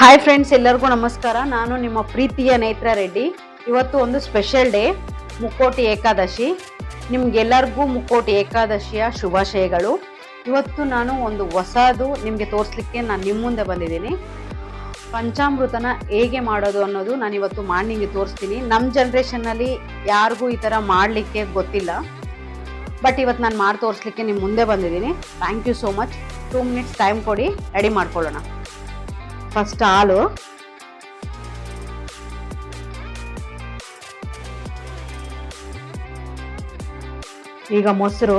Hi friends ಎಲ್ಲರಿಗೂ ನಮಸ್ಕಾರ. ನಾನು ನಿಮ್ಮ ಪ್ರೀತಿಯ ನೇತ್ರ ರೆಡ್ಡಿ. ಇವತ್ತು ಒಂದು ಸ್ಪೆಷಲ್ ಡೇ ಮುಕ್ಕೋಟಿ ಏಕಾದಶಿ. ನಿಮ್ಗೆಲ್ಲರಿಗೂ ಮುಕ್ಕೋಟಿ ಏಕಾದಶಿಯ ಶುಭಾಶಯಗಳು. ಇವತ್ತು ನಾನು ಒಂದು ಹೊಸದು ನಿಮಗೆ ತೋರಿಸ್ಲಿಕ್ಕೆ ನಾನು ನಿಮ್ಮ ಮುಂದೆ ಬಂದಿದ್ದೀನಿ. ಪಂಚಾಮೃತನ ಹೇಗೆ ಮಾಡೋದು ಅನ್ನೋದು ನಾನು ಇವತ್ತು ಮಾಡಿ ನಿಮಗೆ ತೋರಿಸ್ತೀನಿ ನಮ್ಮ ಜನ್ರೇಷನ್ನಲ್ಲಿ ಯಾರಿಗೂ ಈ ಥರ ಮಾಡಲಿಕ್ಕೆ ಗೊತ್ತಿಲ್ಲ. ಬಟ್ ಇವತ್ತು ನಾನು ಮಾಡಿ ತೋರಿಸ್ಲಿಕ್ಕೆ ನಿಮ್ಮ ಮುಂದೆ ಬಂದಿದ್ದೀನಿ. Thank you so much two minutes time ಕೊಡಿ. ರೆಡಿ ಮಾಡ್ಕೊಳ್ಳೋಣ. ಫಸ್ಟ್ ಹಾಲು ಈಗ ಮೊಸರು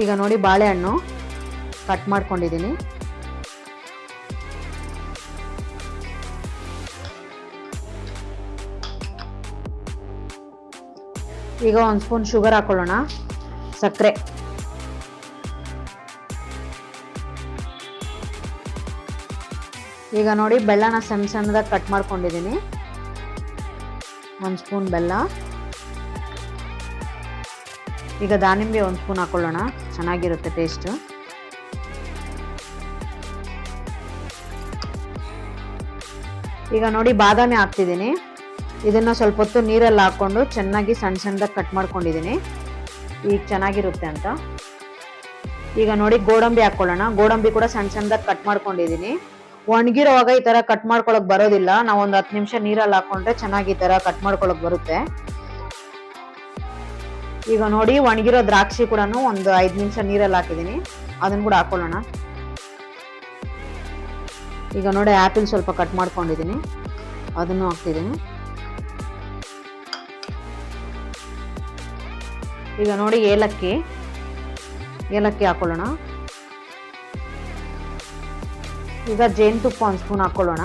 ಈಗ ನೋಡಿ ಬಾಳೆಹಣ್ಣು ಕಟ್ ಮಾಡ್ಕೊಂಡಿದ್ದೀನಿ ಈಗ ಒಂದು ಸ್ಪೂನ್ ಶುಗರ್ ಹಾಕೊಳ್ಳೋಣ. ಸಕ್ಕರೆ ಈಗ ನೋಡಿ ಬೆಲ್ಲನ ಸಣ್ಣ ಸಣ್ಣದಾಗಿ ಕಟ್ ಮಾಡ್ಕೊಂಡಿದ್ದೀನಿ ಒಂದು ಸ್ಪೂನ್ ಬೆಲ್ಲ. ಈಗ ದಾನಿಂಬೆ ಒಂದು ಸ್ಪೂನ್ ಹಾಕೊಳ್ಳೋಣ. ಚೆನ್ನಾಗಿರುತ್ತೆ ಟೇಸ್ಟು ಈಗ ನೋಡಿ ಬಾದಾಮಿ ಹಾಕ್ತಿದ್ದೀನಿ ಇದನ್ನ ಸ್ವಲ್ಪ ಹೊತ್ತು ನೀರಲ್ಲಿ ಹಾಕ್ಕೊಂಡು ಚೆನ್ನಾಗಿ ಸಣ್ಣ ಸಣ್ಣದಾಗಿ ಕಟ್ ಮಾಡ್ಕೊಂಡಿದ್ದೀನಿ. ಈಗ ಚೆನ್ನಾಗಿರುತ್ತೆ ಅಂತ. ಈಗ ನೋಡಿ ಗೋಡಂಬಿ ಹಾಕ್ಕೊಳ್ಳೋಣ ಗೋಡಂಬಿ ಕೂಡ ಸಣ್ಣ ಸಣ್ಣದಾಗಿ ಕಟ್ ಮಾಡ್ಕೊಂಡಿದ್ದೀನಿ. ಒಣಗಿರೋವಾಗ ಈ ಥರ ಕಟ್ ಮಾಡ್ಕೊಳ್ಳೋಕೆ ಬರೋದಿಲ್ಲ. ನಾವು ಒಂದು ಹತ್ತು ನಿಮಿಷ ನೀರಲ್ಲಿ ಹಾಕೊಂಡ್ರೆ ಚೆನ್ನಾಗಿ ಈ ಥರ ಕಟ್ ಮಾಡ್ಕೊಳ್ಳೋಕೆ ಬರುತ್ತೆ. ಈಗ ನೋಡಿ ಒಣಗಿರೋ ದ್ರಾಕ್ಷಿ ಕೂಡ ಒಂದು ಐದು ನಿಮಿಷ ನೀರಲ್ಲಿ ಹಾಕಿದ್ದೀನಿ. ಅದನ್ನು ಕೂಡ ಹಾಕೊಳ್ಳೋಣ. ಈಗ ನೋಡಿ ಆ್ಯಪಲ್ ಸ್ವಲ್ಪ ಕಟ್ ಮಾಡ್ಕೊಂಡಿದ್ದೀನಿ. ಅದನ್ನು ಹಾಕ್ತಿದ್ದೀನಿ. ಈಗ ನೋಡಿ ಏಲಕ್ಕಿ. ಏಲಕ್ಕಿ ಹಾಕೊಳ್ಳೋಣ. ಈಗ ಜೇನುತುಪ್ಪ ಒಂದು ಸ್ಪೂನ್ ಹಾಕೊಳ್ಳೋಣ.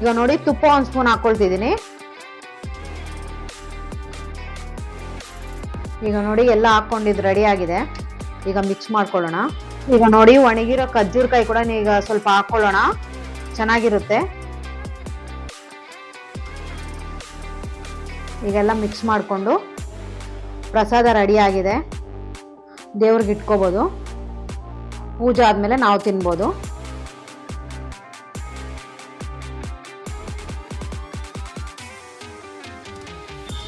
ಈಗ ನೋಡಿ ತುಪ್ಪ ಒಂದು ಸ್ಪೂನ್ ಹಾಕೊಳ್ತಿದ್ದೀನಿ. ಈಗ ನೋಡಿ ಎಲ್ಲ ಹಾಕೊಂಡಿದ್ದು ರೆಡಿ ಆಗಿದೆ. ಈಗ ಮಿಕ್ಸ್ ಮಾಡ್ಕೊಳ್ಳೋಣ. ಈಗ ನೋಡಿ ಒಣಗಿರೋ ಖರ್ಜೂರಕಾಯಿ ಕೂಡ ಈಗ ಸ್ವಲ್ಪ ಹಾಕೊಳ್ಳೋಣ. ಚೆನ್ನಾಗಿರುತ್ತೆ. ಈಗೆಲ್ಲ ಮಿಕ್ಸ್ ಮಾಡಿಕೊಂಡು ಪ್ರಸಾದ ರೆಡಿ ಆಗಿದೆ. ದೇವ್ರಿಗೆ ಇಟ್ಕೋಬೋದು. ಪೂಜೆ ಆದಮೇಲೆ ನಾವು ತಿನ್ಬೋದು.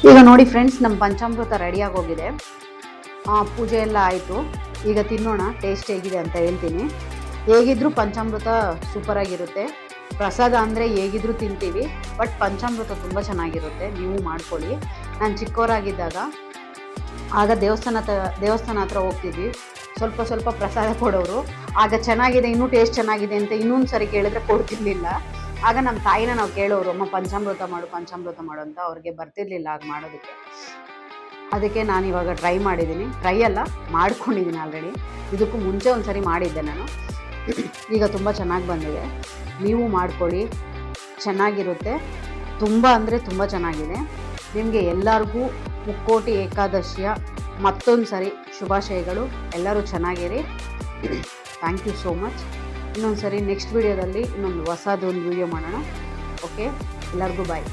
ಈಗ ನೋಡಿ ಫ್ರೆಂಡ್ಸ್ ನಮ್ಮ ಪಂಚಾಮೃತ ರೆಡಿಯಾಗಿ ಹೋಗಿದೆ. ಪೂಜೆ ಎಲ್ಲ ಆಯಿತು. ಈಗ ತಿನ್ನೋಣ ಟೇಸ್ಟ್ ಹೇಗಿದೆ ಅಂತ ಹೇಳ್ತೀನಿ. ಹೇಗಿದ್ರೂ ಪಂಚಾಮೃತ ಸೂಪರ್ ಆಗಿರುತ್ತೆ. ಪ್ರಸಾದ ಅಂದರೆ ಹೇಗಿದ್ರೂ ತಿಂತೀವಿ ಬಟ್ ಪಂಚಾಮೃತ ತುಂಬ ಚೆನ್ನಾಗಿರುತ್ತೆ, ನೀವು ಮಾಡ್ಕೊಳ್ಳಿ. ನಾನು ಚಿಕ್ಕವರಾಗಿದ್ದಾಗ, ಆಗ ದೇವಸ್ಥಾನ ದೇವಸ್ಥಾನ ಹತ್ರ ಹೋಗ್ತಿದ್ವಿ. ಸ್ವಲ್ಪ ಸ್ವಲ್ಪ ಪ್ರಸಾದ ಕೊಡೋರು. ಆಗ ಚೆನ್ನಾಗಿದೆ, ಇನ್ನೂ ಟೇಸ್ಟ್ ಚೆನ್ನಾಗಿದೆ ಅಂತ ಇನ್ನೊಂದು ಸರಿ ಕೇಳಿದ್ರೆ ಕೊಡ್ತಿರ್ಲಿಲ್ಲ. ಆಗ ನಮ್ಮ ತಾಯಿನ ನಾವು ಕೇಳೋರು, ಅಮ್ಮ, ಪಂಚಾಮೃತ ಮಾಡು ಪಂಚಾಮೃತ ಮಾಡು ಅಂತ ಅವ್ರಿಗೆ ಬರ್ತಿರ್ಲಿಲ್ಲ ಆಗ ಮಾಡೋದಕ್ಕೆ. ಅದಕ್ಕೆ ನಾನು ಇವಾಗ ಟ್ರೈ ಮಾಡಿದ್ದೀನಿ. ಟ್ರೈ ಅಲ್ಲ, ಮಾಡ್ಕೊಂಡಿದ್ದೀನಿ ಆಲ್ರೆಡಿ ಇದಕ್ಕೂ ಮುಂಚೆ ಒಂದು ಸರಿ ಮಾಡಿದ್ದೆ ನಾನು. ಈಗ ತುಂಬ ಚೆನ್ನಾಗಿ ಬಂದಿದೆ. ನೀವು ಮಾಡ್ಕೊಳ್ಳಿ. ಚೆನ್ನಾಗಿರುತ್ತೆ. ತುಂಬ ಅಂದರೆ ತುಂಬ ಚೆನ್ನಾಗಿದೆ. ನಿಮಗೆ ಎಲ್ಲರಿಗೂ ಮುಕ್ಕೋಟಿ ಏಕಾದಶಿಯ ಮತ್ತೊಂದು ಸರಿ ಶುಭಾಶಯಗಳು. ಎಲ್ಲರೂ ಚೆನ್ನಾಗಿರಿ. ಥ್ಯಾಂಕ್ ಯು ಸೋ ಮಚ್ ಇನ್ನೊಂದು ಸರಿ ನೆಕ್ಸ್ಟ್ ವಿಡಿಯೋದಲ್ಲಿ ಇನ್ನೊಂದು ಹೊಸದೊಂದು ವಿಡಿಯೋ ಮಾಡೋಣ. ಓಕೆ ಎಲ್ಲರಿಗೂ ಬಾಯ್